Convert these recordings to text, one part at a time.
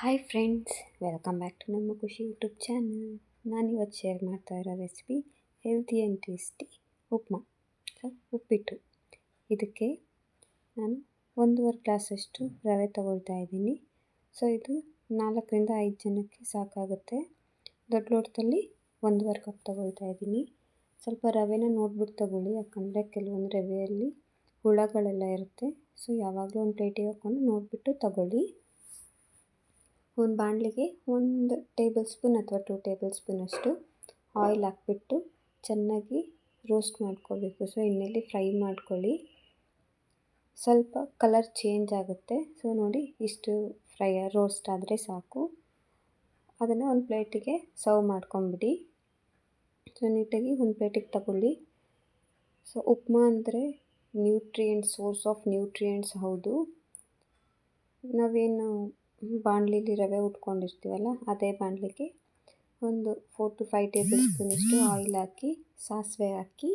Hi friends welcome back to ನಮ್ಮ Khushi YouTube channel ನಾನಿವತ್ತು share ಮಾಡ್ತಾ ಇರೋ recipe healthy and tasty upma, so, ಉಪ್ಪಿಟ್ಟು. ಇದಕ್ಕೆ ನಾನು ಒಂದೂವರೆ ಗ್ಲಾಸಷ್ಟು ರವೆ ತಗೊಳ್ತಾ ಇದ್ದೀನಿ. ಸೊ ಇದು ನಾಲ್ಕರಿಂದ ಐದು ಜನಕ್ಕೆ ಸಾಕಾಗುತ್ತೆ. ದೊಡ್ಡ ಲೋಟದಲ್ಲಿ ಒಂದೂವರೆ ಕಪ್ ತಗೊಳ್ತಾ ಇದ್ದೀನಿ. ಸ್ವಲ್ಪ ರವೆನ ನೋಡ್ಬಿಟ್ಟು ತಗೊಳ್ಳಿ, ಯಾಕಂದರೆ ಕೆಲವೊಂದು ರವೆಯಲ್ಲಿ ಹುಳಗಳೆಲ್ಲ ಇರುತ್ತೆ. ಸೊ ಯಾವಾಗಲೂ ಒಂದು ಪ್ಲೇಟಿಗೆ ಹಾಕ್ಕೊಂಡು ನೋಡಿಬಿಟ್ಟು ತಗೊಳ್ಳಿ. ಒಂದು ಬಾಣಲಿಗೆ ಒಂದು ಟೇಬಲ್ ಸ್ಪೂನ್ ಅಥವಾ ಟೂ ಟೇಬಲ್ ಸ್ಪೂನಷ್ಟು ಆಯಿಲ್ ಹಾಕ್ಬಿಟ್ಟು ಚೆನ್ನಾಗಿ ರೋಸ್ಟ್ ಮಾಡ್ಕೋಬೇಕು ಸೊ ಎಣ್ಣೆಯಲ್ಲಿ ಫ್ರೈ ಮಾಡ್ಕೊಳ್ಳಿ. ಸ್ವಲ್ಪ ಕಲರ್ ಚೇಂಜ್ ಆಗುತ್ತೆ. ಸೊ, ನೋಡಿ ಇಷ್ಟು ಫ್ರೈ, ರೋಸ್ಟ್ ಆದರೆ ಸಾಕು. ಅದನ್ನು ಒಂದು ಪ್ಲೇಟಿಗೆ ಸರ್ವ್ ಮಾಡ್ಕೊಂಬಿಡಿ. ಸೊ, ನೀಟಾಗಿ ಒಂದು ಪ್ಲೇಟಿಗೆ ತಗೊಳ್ಳಿ. ಸೊ, ಉಪ್ಮಾ ಅಂದರೆ ನ್ಯೂಟ್ರಿಯೆಂಟ್, ಸೋರ್ಸ್ ಆಫ್ ನ್ಯೂಟ್ರಿಯೆಂಟ್ಸ್ ಹೌದು. ನಾವೇನು ಬಾಣಲಿಲಿ ರವೆ ಉಟ್ಕೊಂಡಿರ್ತೀವಲ್ಲ, ಅದೇ ಬಾಣಲಿಗೆ ಒಂದು ಫೋರ್ ಟು ಫೈವ್ ಟೇಬಲ್ ಸ್ಪೂನಷ್ಟು ಆಯಿಲ್ ಹಾಕಿ, ಸಾಸಿವೆ ಹಾಕಿ,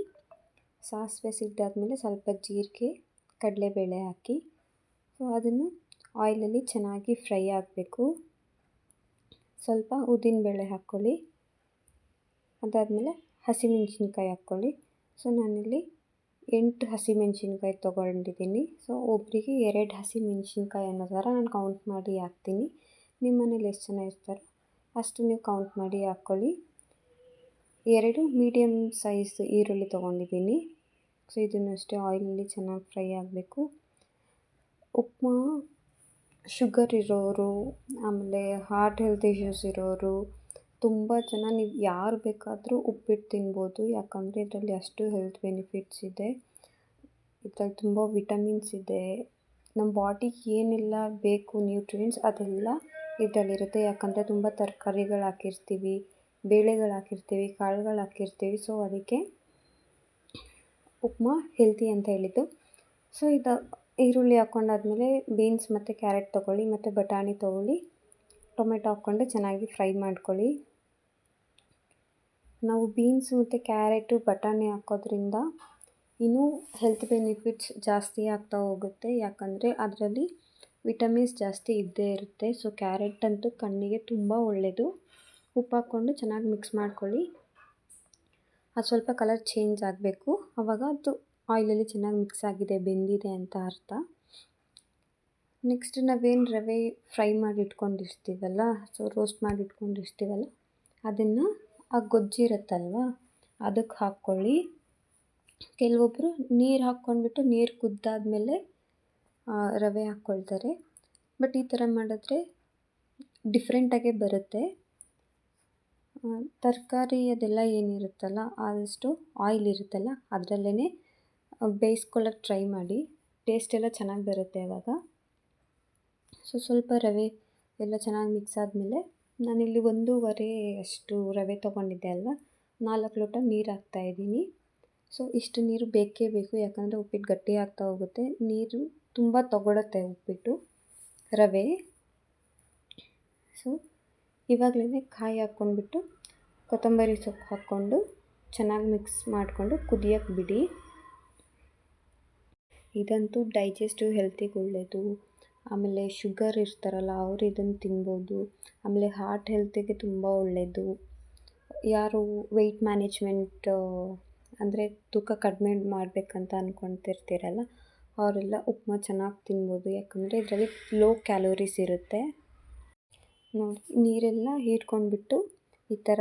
ಸಾಸಿವೆ ಸಿಡ್ದಾದಮೇಲೆ ಸ್ವಲ್ಪ ಜೀರಿಗೆ, ಕಡಲೆಬೇಳೆ ಹಾಕಿ ಸೊ ಅದನ್ನು ಆಯಿಲಲ್ಲಿ ಚೆನ್ನಾಗಿ ಫ್ರೈ ಆಗಬೇಕು. ಸ್ವಲ್ಪ ಉದ್ದಿನಬೇಳೆ ಹಾಕ್ಕೊಳ್ಳಿ, ಅದಾದಮೇಲೆ ಹಸಿಮೆಣಸಿನ್ಕಾಯಿ ಹಾಕ್ಕೊಳ್ಳಿ. ಸೊ ನಾನಿಲ್ಲಿ ಎಂಟು ಹಸಿಮೆಣ್ಸಿನ್ಕಾಯಿ ತೊಗೊಂಡಿದ್ದೀನಿ. ಸೊ ಒಬ್ಬರಿಗೆ ಎರಡು ಹಸಿಮೆಣ್ಸಿನ್ಕಾಯಿ ಅನ್ನೋ ಥರ ನಾನು ಕೌಂಟ್ ಮಾಡಿ ಹಾಕ್ತೀನಿ. ನಿಮ್ಮ ಮನೇಲಿ ಎಷ್ಟು ಜನ ಇರ್ತಾರೋ ಅಷ್ಟು ನೀವು ಕೌಂಟ್ ಮಾಡಿ ಹಾಕ್ಕೊಳ್ಳಿ ಎರಡು ಮೀಡಿಯಮ್ ಸೈಜ್ ಈರುಳ್ಳಿ ತೊಗೊಂಡಿದ್ದೀನಿ. ಸೊ ಇದನ್ನು ಅಷ್ಟೇ ಆಯಿಲಲ್ಲಿ ಚೆನ್ನಾಗಿ ಫ್ರೈ ಆಗಬೇಕು. ಉಪ್ಮಾ ಶುಗರ್ ಇರೋರು, ಆಮೇಲೆ ಹಾರ್ಟ್ ಹೆಲ್ತ್ ಇಶ್ಯೂಸ್ ಇರೋರು ತುಂಬ ಜನ ನೀವು ಯಾರು ಬೇಕಾದರೂ ಉಪ್ಪಿಟ್ಟು ತಿನ್ಬೋದು. ಯಾಕಂದರೆ ಇದರಲ್ಲಿ ಅಷ್ಟು ಹೆಲ್ತ್ ಬೆನಿಫಿಟ್ಸ್ ಇದೆ. ಇದ್ರಲ್ಲಿ ತುಂಬ ವಿಟಮಿನ್ಸ್ ಇದೆ. ನಮ್ಮ ಬಾಡಿಗೆ ಏನೆಲ್ಲ ಬೇಕು ನ್ಯೂಟ್ರಿಯೆಂಟ್ಸ್ ಅದೆಲ್ಲ ಇದರಲ್ಲಿರುತ್ತೆ. ಯಾಕಂದರೆ ತುಂಬ ತರಕಾರಿಗಳು ಹಾಕಿರ್ತೀವಿ, ಬೇಳೆಗಳು ಹಾಕಿರ್ತೀವಿ, ಕಾಳುಗಳು ಹಾಕಿರ್ತೀವಿ. ಸೊ ಅದಕ್ಕೆ ಉಪ್ಮಾ ಹೆಲ್ತಿ ಅಂತ ಹೇಳಿದ್ದು. ಸೊ ಇದು ಈರುಳ್ಳಿ ಹಾಕ್ಕೊಂಡಾದ್ಮೇಲೆ ಬೀನ್ಸ್ ಮತ್ತು ಕ್ಯಾರೆಟ್ ತೊಗೊಳ್ಳಿ, ಮತ್ತು ಬಟಾಣಿ ತೊಗೊಳ್ಳಿ, ಟೊಮೆಟೊ ಹಾಕ್ಕೊಂಡು ಚೆನ್ನಾಗಿ ಫ್ರೈ ಮಾಡ್ಕೊಳ್ಳಿ. ನಾವು ಬೀನ್ಸ್ ಮತ್ತು ಕ್ಯಾರೆಟು, ಬಟಾಣಿ ಹಾಕೋದ್ರಿಂದ ಇನ್ನೂ ಹೆಲ್ತ್ ಬೆನಿಫಿಟ್ಸ್ ಜಾಸ್ತಿ ಆಗ್ತಾ ಹೋಗುತ್ತೆ. ಯಾಕಂದರೆ ಅದರಲ್ಲಿ ವಿಟಮಿನ್ಸ್ ಜಾಸ್ತಿ ಇದ್ದೇ ಇರುತ್ತೆ. ಸೊ ಕ್ಯಾರೆಟ್ ಅಂತೂ ಕಣ್ಣಿಗೆ ತುಂಬ ಒಳ್ಳೆಯದು ಉಪ್ಪು ಹಾಕ್ಕೊಂಡು ಚೆನ್ನಾಗಿ ಮಿಕ್ಸ್ ಮಾಡ್ಕೊಳ್ಳಿ. ಅದು ಸ್ವಲ್ಪ ಕಲರ್ ಚೇಂಜ್ ಆಗಬೇಕು. ಆವಾಗ ಅದು ಆಯಿಲಲ್ಲಿ ಚೆನ್ನಾಗಿ ಮಿಕ್ಸ್ ಆಗಿದೆ, ಬೆಂದಿದೆ ಅಂತ ಅರ್ಥ. ನೆಕ್ಸ್ಟ್ ನಾವೇನು ರವೆ ಫ್ರೈ ಮಾಡಿ ಇಟ್ಕೊಂಡಿರ್ತೀವಲ್ಲ ಸೊ ರೋಸ್ಟ್ ಮಾಡಿ ಇಟ್ಕೊಂಡಿರ್ತೀವಲ್ಲ ಅದನ್ನು ಆ ಗೊಜ್ಜಿರುತ್ತಲ್ವ ಅದಕ್ಕೆ ಹಾಕ್ಕೊಳ್ಳಿ. ಕೆಲವೊಬ್ಬರು ನೀರು ಹಾಕ್ಕೊಂಡ್ಬಿಟ್ಟು ನೀರು ಕುದ್ದಾದಮೇಲೆ ರವೆ ಹಾಕ್ಕೊಳ್ತಾರೆ. ಬಟ್ ಈ ಥರ ಮಾಡಿದ್ರೆ ಡಿಫ್ರೆಂಟಾಗೆ ಬರುತ್ತೆ. ತರಕಾರಿ ಅದೆಲ್ಲ ಏನಿರುತ್ತಲ್ಲ, ಆದಷ್ಟು ಆಯಿಲ್ ಇರುತ್ತಲ್ಲ ಅದರಲ್ಲೇ ಬೇಯಿಸ್ಕೊಳ್ಳೋಕೆ ಟ್ರೈ ಮಾಡಿ. ಟೇಸ್ಟ್ ಎಲ್ಲ ಚೆನ್ನಾಗಿ ಬರುತ್ತೆ ಆವಾಗ ಸೊ ಸ್ವಲ್ಪ ರವೆ ಎಲ್ಲ ಚೆನ್ನಾಗಿ ಮಿಕ್ಸ್ ಆದಮೇಲೆ ನಾನಿಲ್ಲಿ ಒಂದೂವರೆ ಅಷ್ಟು ರವೆ ತೊಗೊಂಡಿದ್ದೆ ಅಲ್ವಾ? ನಾಲ್ಕು ಲೋಟ ನೀರು ಹಾಕ್ತಾಯಿದ್ದೀನಿ ಸೊ, ಇಷ್ಟು ನೀರು ಬೇಕೇ ಬೇಕು. ಯಾಕಂದರೆ ಉಪ್ಪಿಟ್ಟು ಗಟ್ಟಿ ಆಗ್ತಾ ಹೋಗುತ್ತೆ. ನೀರು ತುಂಬ ತಗೊಳುತ್ತೆ ಉಪ್ಪಿಟ್ಟು, ರವೆ. ಸೊ ಇವಾಗಲೇ ಕಾಯಿ ಹಾಕ್ಕೊಂಡ್ಬಿಟ್ಟು ಕೊತ್ತಂಬರಿ ಸೊಪ್ಪು ಹಾಕ್ಕೊಂಡು ಚೆನ್ನಾಗಿ ಮಿಕ್ಸ್ ಮಾಡಿಕೊಂಡು ಕುದಿಯೋಕ್ಕೆ ಬಿಡಿ. ಇದಂತೂ ಡೈಜೆಸ್ಟಿವ್ ಹೆಲ್ತಿಗೆ ಒಳ್ಳೆಯದು ಆಮೇಲೆ ಶುಗರ್ ಇರ್ತಾರಲ್ಲ, ಅವರು ಇದನ್ನು ತಿನ್ಬೋದು. ಆಮೇಲೆ ಹಾರ್ಟ್ ಹೆಲ್ತಿಗೆ ತುಂಬ ಒಳ್ಳೆಯದು ಯಾರು ವೆಯ್ಟ್ ಮ್ಯಾನೇಜ್ಮೆಂಟ್ ಅಂದರೆ ತೂಕ ಕಡಿಮೆ ಮಾಡಬೇಕಂತ ಅಂದ್ಕೊತಿರ್ತೀರಲ್ಲ ಅವರೆಲ್ಲ ಉಪ್ಮಾ ಚೆನ್ನಾಗಿ ತಿನ್ಬೋದು. ಯಾಕಂದರೆ ಇದರಲ್ಲಿ ಲೋ ಕ್ಯಾಲೋರೀಸ್ ಇರುತ್ತೆ. ನೋಡಿ, ನೀರೆಲ್ಲ ಹೀರ್ಕೊಂಡ್ಬಿಟ್ಟು ಈ ಥರ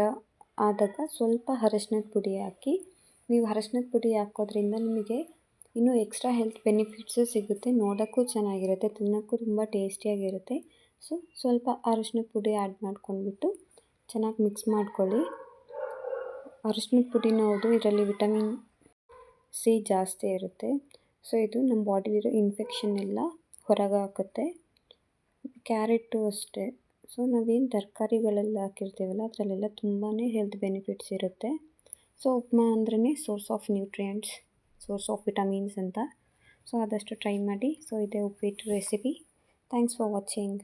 ಆದಾಗ ಸ್ವಲ್ಪ ಅರಶಿನದ ಪುಡಿ ಹಾಕಿ, ನೀವು ಅರಶಿನದ ಪುಡಿ ಹಾಕೋದ್ರಿಂದ ನಿಮಗೆ ಇನ್ನೂ ಎಕ್ಸ್ಟ್ರಾ ಹೆಲ್ತ್ ಬೆನಿಫಿಟ್ಸು ಸಿಗುತ್ತೆ. ನೋಡೋಕ್ಕೂ ಚೆನ್ನಾಗಿರುತ್ತೆ, ತಿನ್ನೋಕ್ಕೂ ತುಂಬ ಟೇಸ್ಟಿಯಾಗಿರುತ್ತೆ ಸೊ ಸ್ವಲ್ಪ ಅರಿಶಿನದ ಪುಡಿ ಆ್ಯಡ್ ಮಾಡ್ಕೊಂಡ್ಬಿಟ್ಟು ಚೆನ್ನಾಗಿ ಮಿಕ್ಸ್ ಮಾಡ್ಕೊಳ್ಳಿ. ಅರಿಶಿನದ ಪುಡಿನ ಹೌದು, ಇದರಲ್ಲಿ ವಿಟಮಿನ್ ಸಿ ಜಾಸ್ತಿ ಇರುತ್ತೆ. ಸೊ ಇದು ನಮ್ಮ ಬಾಡಿಲಿರೋ ಇನ್ಫೆಕ್ಷನ್ ಎಲ್ಲ ಹೊರಗೆ ಹಾಕುತ್ತೆ. ಕ್ಯಾರೆಟು ಅಷ್ಟೇ. ಸೊ ನಾವೇನು ತರಕಾರಿಗಳೆಲ್ಲ ಹಾಕಿರ್ತೀವಲ್ಲ, ಅದರಲ್ಲೆಲ್ಲ ತುಂಬಾ ಹೆಲ್ತ್ ಬೆನಿಫಿಟ್ಸ್ ಇರುತ್ತೆ. ಸೊ ಉಪ್ಮಾ ಅಂದ್ರೇ source of nutrients source of vitamins ಅಂತ ಸೊ ಆದಷ್ಟು ಟ್ರೈ ಮಾಡಿ. ಸೊ ಇದೇ ಉಪ್ಪಿಟ್ಟು ರೆಸಿಪಿ ಥ್ಯಾಂಕ್ಸ್ ಫಾರ್ ವಾಚಿಂಗ್